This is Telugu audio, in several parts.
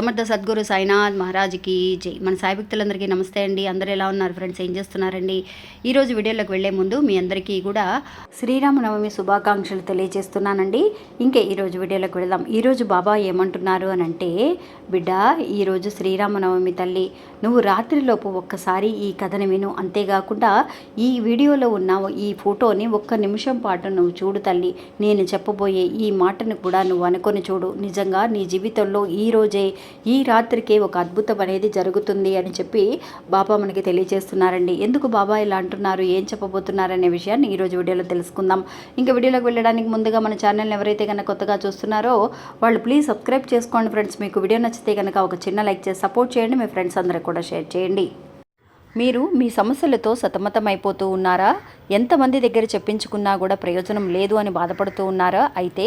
సమర్థ సద్గురు సాయినాథ్ మహారాజ్కి జై. మన సాయి భక్తులందరికీ నమస్తే అండి. అందరూ ఎలా ఉన్నారు ఫ్రెండ్స్? ఏం చేస్తున్నారండి? ఈరోజు వీడియోలోకి వెళ్ళే ముందు మీ అందరికీ కూడా శ్రీరామనవమి శుభాకాంక్షలు తెలియజేస్తున్నానండి. ఇంకే ఈరోజు వీడియోలోకి వెళదాం. ఈరోజు బాబా ఏమంటున్నారు అని అంటే బిడ్డ ఈరోజు శ్రీరామనవమి తల్లి నువ్వు రాత్రిలోపు ఒక్కసారి ఈ కథను విను. అంతేకాకుండా ఈ వీడియోలో ఉన్న ఈ ఫోటోని ఒక్క నిమిషం పాటు నువ్వు చూడు తల్లి. నేను చెప్పబోయే ఈ మాటను కూడా నువ్వు అనుకొని చూడు. నిజంగా నీ జీవితంలో ఈ రోజే ఈ రాత్రికి ఒక అద్భుతం అనేది జరుగుతుంది అని చెప్పి బాబా మనకి తెలియజేస్తున్నారండి. ఎందుకు బాబా ఇలా అంటున్నారు? ఏం చెప్పబోతున్నారు అనే విషయాన్ని ఈరోజు వీడియోలో తెలుసుకుందాం. ఇంకా వీడియోలోకి వెళ్ళడానికి ముందుగా మన ఛానల్ని ఎవరైతే కనుక కొత్తగా చూస్తున్నారో వాళ్ళు ప్లీజ్ సబ్స్క్రైబ్ చేసుకోండి ఫ్రెండ్స్. మీకు వీడియో నచ్చితే కనుక ఒక చిన్న లైక్ చేసి సపోర్ట్ చేయండి. మీ ఫ్రెండ్స్ అందరికి కూడా షేర్ చేయండి. మీరు మీ సమస్యలతో సతమతమైపోతూ ఉన్నారా? ఎంతమంది దగ్గర చెప్పించుకున్నా కూడా ప్రయోజనం లేదు అని బాధపడుతూ ఉన్నారా? అయితే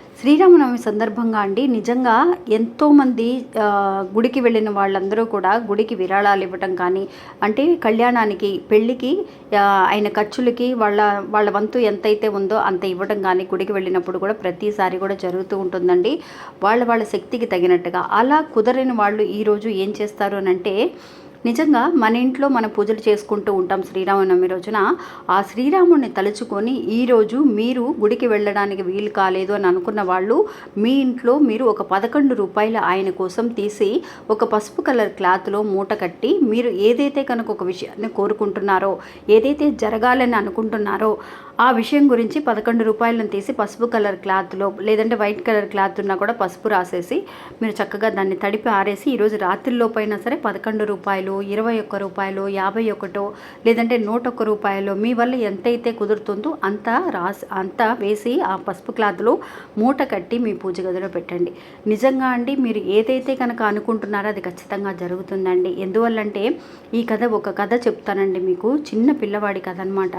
శ్రీరామనవమి సందర్భంగా అండి నిజంగా ఎంతోమంది గుడికి వెళ్ళిన వాళ్ళందరూ కూడా గుడికి విరాళాలు ఇవ్వటం కానీ అంటే కళ్యాణానికి పెళ్ళికి ఆయన ఖర్చులకి వాళ్ళ వాళ్ళ వంతు ఎంతైతే ఉందో అంత ఇవ్వడం కానీ గుడికి వెళ్ళినప్పుడు కూడా ప్రతిసారి కూడా జరుగుతూ ఉంటుందండి. వాళ్ళ వాళ్ళ శక్తికి తగినట్టుగా. అలా కుదరని వాళ్ళు ఈరోజు ఏం చేస్తారు అని అంటే నిజంగా మన ఇంట్లో మన పూజలు చేసుకుంటూ ఉంటాం శ్రీరామనవమి రోజున. ఆ శ్రీరాముడిని తలుచుకొని ఈరోజు మీరు గుడికి వెళ్ళడానికి వీలు కాలేదు అని అనుకున్న వాళ్ళు మీ ఇంట్లో మీరు ఒక పదకొండు రూపాయలు ఆయన కోసం తీసి ఒక పసుపు కలర్ క్లాత్లో మూట కట్టి మీరు ఏదైతే కనుక ఒక విషయాన్ని కోరుకుంటున్నారో ఏదైతే జరగాలని అనుకుంటున్నారో ఆ విషయం గురించి పదకొండు రూపాయలను తీసి పసుపు కలర్ క్లాత్లో లేదంటే వైట్ కలర్ క్లాత్ ఉన్నా కూడా పసుపు రాసేసి మీరు చక్కగా దాన్ని తడిపి ఆరేసి ఈరోజు రాత్రిలోపైనా సరే పదకొండు రూపాయలు ఇరవై ఒక్క రూపాయలు యాభై ఒకటో లేదంటే నూట ఒక్క రూపాయలు మీ వల్ల ఎంతైతే కుదురుతుందో అంత రాసి అంతా వేసి ఆ పసుపు క్లాత్లో మూట కట్టి మీ పూజ గదిలో పెట్టండి. నిజంగా అండి మీరు ఏదైతే కనుక అనుకుంటున్నారో అది ఖచ్చితంగా జరుగుతుందండి. ఎందువల్లంటే ఈ కథ ఒక కథ చెప్తానండి మీకు. చిన్న పిల్లవాడి కథ అనమాట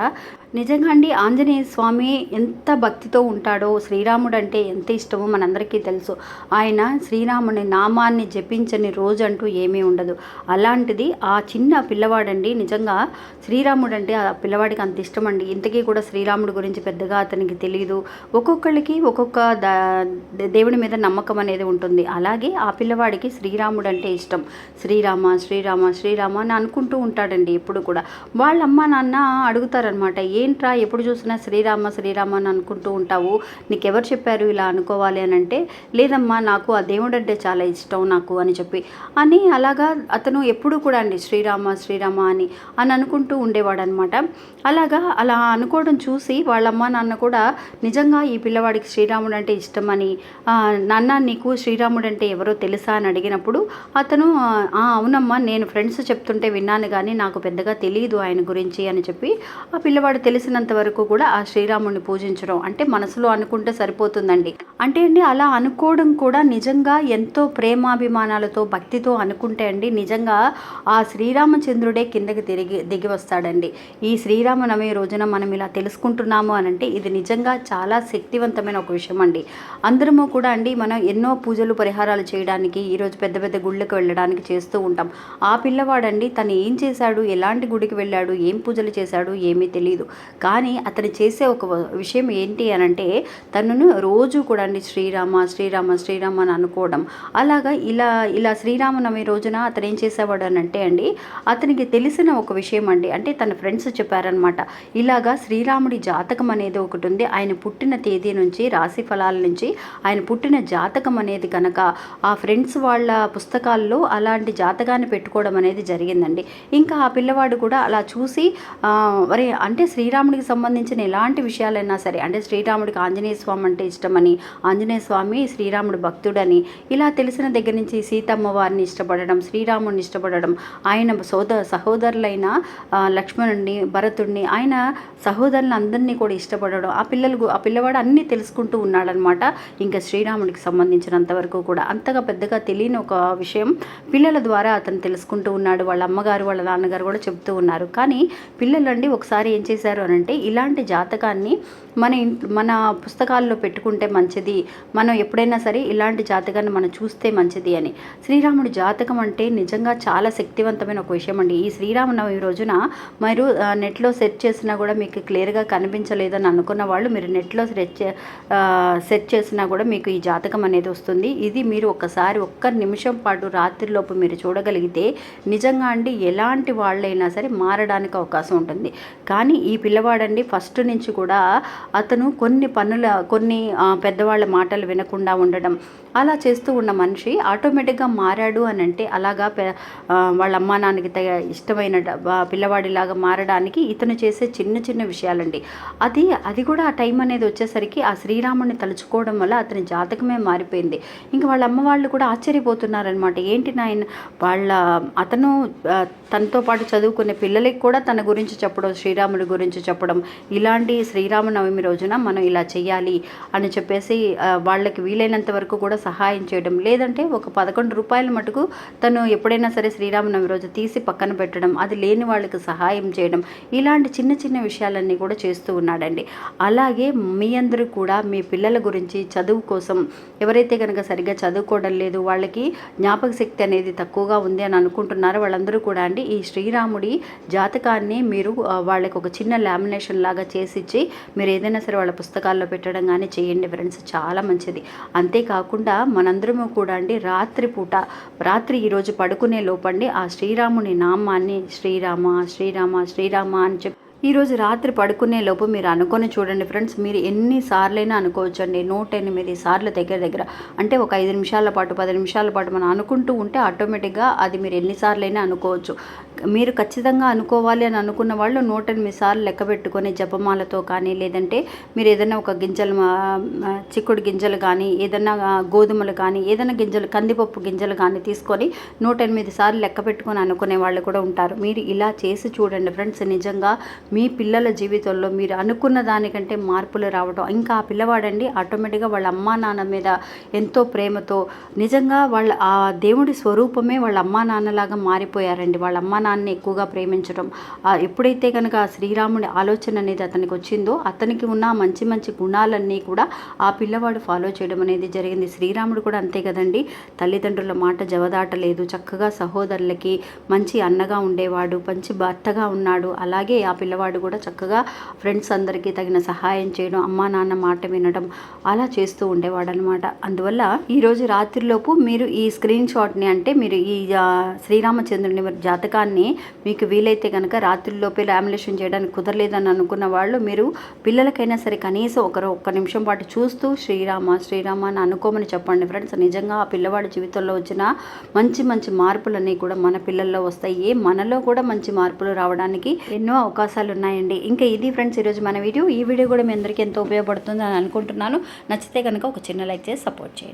నిజంగా అండి ఆంజనేయ స్వామి ఎంత భక్తితో ఉంటాడో శ్రీరాముడు అంటే ఎంత ఇష్టమో మనందరికీ తెలుసు. ఆయన శ్రీరాముని నామాన్ని జపించని రోజు అంటూ ఏమీ ఉండదు. అలాంటిది ఆ చిన్న పిల్లవాడండి నిజంగా శ్రీరాముడు అంటే ఆ పిల్లవాడికి అంత ఇష్టం అండి ఇంతకీ కూడా శ్రీరాముడు గురించి పెద్దగా అతనికి తెలియదు ఒక్కొక్కళ్ళకి ఒక్కొక్క ద- దేవుడి మీద నమ్మకం అనేది ఉంటుంది. అలాగే ఆ పిల్లవాడికి శ్రీరాముడు అంటే ఇష్టం. శ్రీరామ శ్రీరామ శ్రీరామ అని అనుకుంటూ ఉంటాడండి ఎప్పుడు కూడా. వాళ్ళ అమ్మ నాన్న అడుగుతారనమాట ఏంట్రా ఎప్పుడు చూసినా శ్రీరామ శ్రీరామ అని అనుకుంటూ ఉంటావు. నీకెవరు చెప్పారు ఇలా అనుకోవాలి అని అంటే లేదమ్మా నాకు ఆ దేవుడు అంటే చాలా ఇష్టం నాకు అని చెప్పి. అని అలాగా అతను ఎప్పుడు కూడా అండి శ్రీరామ శ్రీరామ అని అని అనుకుంటూ ఉండేవాడు అనమాట అలాగా అలా అనుకోవడం చూసి వాళ్ళ అమ్మ నాన్న కూడా నిజంగా ఈ పిల్లవాడికి శ్రీరాముడు అంటే ఇష్టమని నాన్న నీకు శ్రీరాముడు అంటే ఎవరో తెలుసా అని అడిగినప్పుడు అతను అవునమ్మా నేను ఫ్రెండ్స్ చెప్తుంటే విన్నాను కానీ నాకు పెద్దగా తెలియదు ఆయన గురించి అని చెప్పి ఆ పిల్లవాడు తెలిసినంత వరకు కూడా ఆ శ్రీరాముడిని పూజించడం అంటే మనసులో అనుకుంటే సరిపోతుందండి. అంటే అండి అలా అనుకోవడం కూడా నిజంగా ఎంతో ప్రేమాభిమానాలతో భక్తితో అనుకుంటే అండి నిజంగా ఆ శ్రీరామచంద్రుడే కిందకి తిరిగి దిగి వస్తాడండి. ఈ శ్రీరామనవమి రోజున మనం ఇలా తెలుసుకుంటున్నాము అని అంటే ఇది నిజంగా చాలా శక్తివంతమైన ఒక విషయం అండి. అందరము కూడా అండి మనం ఎన్నో పూజలు పరిహారాలు చేయడానికి ఈరోజు పెద్ద పెద్ద గుళ్ళకి వెళ్ళడానికి చేస్తూ ఉంటాం. ఆ పిల్లవాడండి తను ఏం చేశాడు ఎలాంటి గుడికి వెళ్ళాడు ఏం పూజలు చేశాడు ఏమీ తెలియదు కానీ అతను చేసే ఒక విషయం ఏంటి అని అంటే తనను రోజు కూడా అండి శ్రీరామ శ్రీరామ శ్రీరామ అని అనుకోవడం. అలాగా ఇలా ఇలా శ్రీరామనవమి రోజున అతను ఏం చేసేవాడు అని అంటే అండి అతనికి తెలిసిన ఒక విషయం అండి. అంటే తన ఫ్రెండ్స్ చెప్పారనమాట ఇలాగా శ్రీరాముడి జాతకం అనేది ఒకటి ఉంది. ఆయన పుట్టిన తేదీ నుంచి రాశి ఫలాల నుంచి ఆయన పుట్టిన జాతకం అనేది కనుక ఆ ఫ్రెండ్స్ వాళ్ళ పుస్తకాల్లో అలాంటి జాతకాన్ని పెట్టుకోవడం అనేది జరిగిందండి. ఇంకా ఆ పిల్లవాడు కూడా అలా చూసి మరి అంటే శ్రీ శ్రీరాముడికి సంబంధించిన ఎలాంటి విషయాలైనా సరే అంటే శ్రీరాముడికి ఆంజనేయ స్వామి అంటే ఇష్టమని ఆంజనేయ స్వామి శ్రీరాముడు భక్తుడని ఇలా తెలిసిన దగ్గర నుంచి సీతమ్మ వారిని ఇష్టపడడం శ్రీరాముడిని ఇష్టపడడం ఆయన సోద సహోదరులైన లక్ష్మణుణ్ణి లక్ష్మణుడిని భరతుడిని ఆయన సహోదరులను అందరినీ కూడా ఇష్టపడడం ఆ పిల్లలు ఆ పిల్లవాడు అన్నీ తెలుసుకుంటూ ఉన్నాడనమాట. ఇంకా శ్రీరాముడికి సంబంధించినంత వరకు కూడా అంతగా పెద్దగా తెలియని ఒక విషయం పిల్లల ద్వారా అతను తెలుసుకుంటూ ఉన్నాడు. వాళ్ళ అమ్మగారు వాళ్ళ నాన్నగారు కూడా చెప్తూ ఉన్నారు. కానీ పిల్లలండి ఒకసారి ఏం చేశారు అని అంటే ఇలాంటి జాతకాన్ని మన మన పుస్తకాల్లో పెట్టుకుంటే మంచిది. మనం ఎప్పుడైనా సరే ఇలాంటి జాతకాన్ని మనం చూస్తే మంచిది అని. శ్రీరాముడి జాతకం అంటే నిజంగా చాలా శక్తివంతమైన ఒక విషయం అండి. ఈ శ్రీరామనవమి రోజున మీరు నెట్లో సెర్చ్ చేసినా కూడా మీకు క్లియర్గా కనిపించలేదని అనుకున్న వాళ్ళు మీరు నెట్లో సెర్చ్ సెర్చ్ చేసినా కూడా మీకు ఈ జాతకం అనేది వస్తుంది. ఇది మీరు ఒక్కసారి ఒక్క నిమిషం పాటు రాత్రిలోపు మీరు చూడగలిగితే నిజంగా అండి ఎలాంటి వాళ్ళైనా సరే మారడానికి అవకాశం ఉంటుంది. కానీ ఈ పిల్లవాడండి. ఫస్ట్ నుంచి కూడా అతను కొన్ని పనుల కొన్ని పెద్దవాళ్ళ మాటలు వినకుండా ఉండడం. అలా చేస్తూ ఉన్న మనిషి ఆటోమేటిక్గా మారాడు అని అంటే అలాగా వాళ్ళ అమ్మా నాన్నకి తగ ఇష్టమైన పిల్లవాడిలాగా మారడానికి ఇతను చేసే చిన్న చిన్న విషయాలండి. అది అది కూడా ఆ టైం అనేది వచ్చేసరికి ఆ శ్రీరాముడిని తలుచుకోవడం వల్ల అతని జాతకమే మారిపోయింది. ఇంకా వాళ్ళ అమ్మ వాళ్ళు కూడా ఆశ్చర్యపోతున్నారనమాట. ఏంటి నాయన వాళ్ళ అతను తనతో పాటు చదువుకునే పిల్లలకి కూడా తన గురించి చెప్పడం శ్రీరాముడి గురించి చెప్పడం. ఇలాంటి శ్రీరామనవమి రోజున మనం ఇలా చేయాలి అని చెప్పేసి వాళ్ళకి వీలైనంత వరకు కూడా సహాయం చేయడం. లేదంటే ఒక పదకొండు రూపాయల మటుకు తను ఎప్పుడైనా సరే శ్రీరామనవమి రోజు తీసి పక్కన పెట్టడం అది లేని వాళ్ళకి సహాయం చేయడం. ఇలాంటి చిన్న చిన్న విషయాలన్నీ కూడా చేస్తూ ఉన్నాడండి. అలాగే మీ అందరూ కూడా మీ పిల్లల గురించి చదువు కోసం ఎవరైతే కనుక సరిగ్గా చదువుకోవడం లేదు వాళ్ళకి జ్ఞాపక శక్తి అనేది తక్కువగా ఉంది అని అనుకుంటున్నారో వాళ్ళందరూ కూడా అండి ఈ శ్రీరాముడి జాతకాన్ని మీరు వాళ్ళకి ఒక చిన్న లామినేషన్ లాగా చేసిచ్చి మీరు ఏదైనా సరే వాళ్ళ పుస్తకాల్లో పెట్టడం కానీ చేయండి ఫ్రెండ్స్. చాలా మంచిది. అంతేకాకుండా మనందరము కూడా అండి రాత్రి పూట రాత్రి ఈరోజు పడుకునే లోపండి ఆ శ్రీరాముని నామాన్ని శ్రీరామ శ్రీరామ శ్రీరామ అని చెప్పి ఈరోజు రాత్రి పడుకునే లోపు మీరు అనుకొని చూడండి ఫ్రెండ్స్ మీరు ఎన్ని సార్లైనా అనుకోవచ్చండి. నూట ఎనిమిది సార్లు దగ్గర దగ్గర. అంటే ఒక ఐదు నిమిషాల పాటు పది నిమిషాల పాటు మనం అనుకుంటూ ఉంటే ఆటోమేటిక్గా అది మీరు ఎన్నిసార్లైనా అనుకోవచ్చు. మీరు ఖచ్చితంగా అనుకోవాలి అని అనుకున్న వాళ్ళు నూట ఎనిమిది సార్లు లెక్క పెట్టుకొని జపమాలతో కానీ లేదంటే మీరు ఏదైనా ఒక గింజలు చిక్కుడు గింజలు కానీ ఏదైనా గోధుమలు కానీ ఏదైనా గింజలు కందిపప్పు గింజలు కానీ తీసుకొని నూట ఎనిమిది సార్లు లెక్క పెట్టుకొని అనుకునే వాళ్ళు కూడా ఉంటారు. మీరు ఇలా చేసి చూడండి ఫ్రెండ్స్ నిజంగా మీ పిల్లల జీవితంలో మీరు అనుకున్న దానికంటే మార్పులు రావడం ఇంకా ఆ పిల్లవాడండి ఆటోమేటిక్గా వాళ్ళ అమ్మా నాన్న మీద ఎంతో ప్రేమతో నిజంగా వాళ్ళ ఆ దేవుడి స్వరూపమే వాళ్ళ అమ్మా నాన్నలాగా మారిపోయారండి. వాళ్ళ అమ్మా నాన్నని ఎక్కువగా ప్రేమించడం ఎప్పుడైతే కనుక ఆ శ్రీరాముడి ఆలోచన అనేది అతనికి వచ్చిందో అతనికి ఉన్న మంచి మంచి గుణాలన్నీ కూడా ఆ పిల్లవాడు ఫాలో చేయడం అనేది జరిగింది. శ్రీరాముడు కూడా అంతే కదండి. తల్లిదండ్రుల మాట జవదాటలేదు. చక్కగా సహోదరులకి మంచి అన్నగా ఉండేవాడు మంచి భర్తగా ఉన్నాడు. అలాగే ఆ పిల్లవాడు కూడా చక్కగా ఫ్రెండ్స్ అందరికీ తగిన సహాయం చేయడం అమ్మా నాన్న మాట వినడం అలా చేస్తూ ఉండేవాడు అనమాట అందువల్ల ఈరోజు రాత్రిలోపు మీరు ఈ స్క్రీన్ షాట్ని అంటే మీరు ఈ శ్రీరామచంద్రుని జాతకాన్ని మీకు వీలైతే కనుక రాత్రిలోపే లామినేషన్ చేయడానికి కుదరలేదని అనుకున్న వాళ్ళు మీరు పిల్లలకైనా సరే కనీసం ఒకరు ఒక్క నిమిషం పాటు చూస్తూ శ్రీరామ శ్రీరామ అని అనుకోమని చెప్పండి ఫ్రెండ్స్. నిజంగా ఆ పిల్లవాడి జీవితంలో వచ్చిన మంచి మంచి మార్పులన్నీ కూడా మన పిల్లల్లో వస్తాయి. మనలో కూడా మంచి మార్పులు రావడానికి ఎన్నో అవకాశాలు ఉన్నాయండి ఇంకా ఇది ఫ్రెండ్స్ ఈరోజు మన వీడియో. ఈ వీడియో కూడా మీ అందరికీ ఎంతో ఉపయోగపడుతుంది అని అనుకుంటున్నాను. నచ్చితే కనుక ఒక చిన్న లైక్ చేసి సపోర్ట్ చేయండి.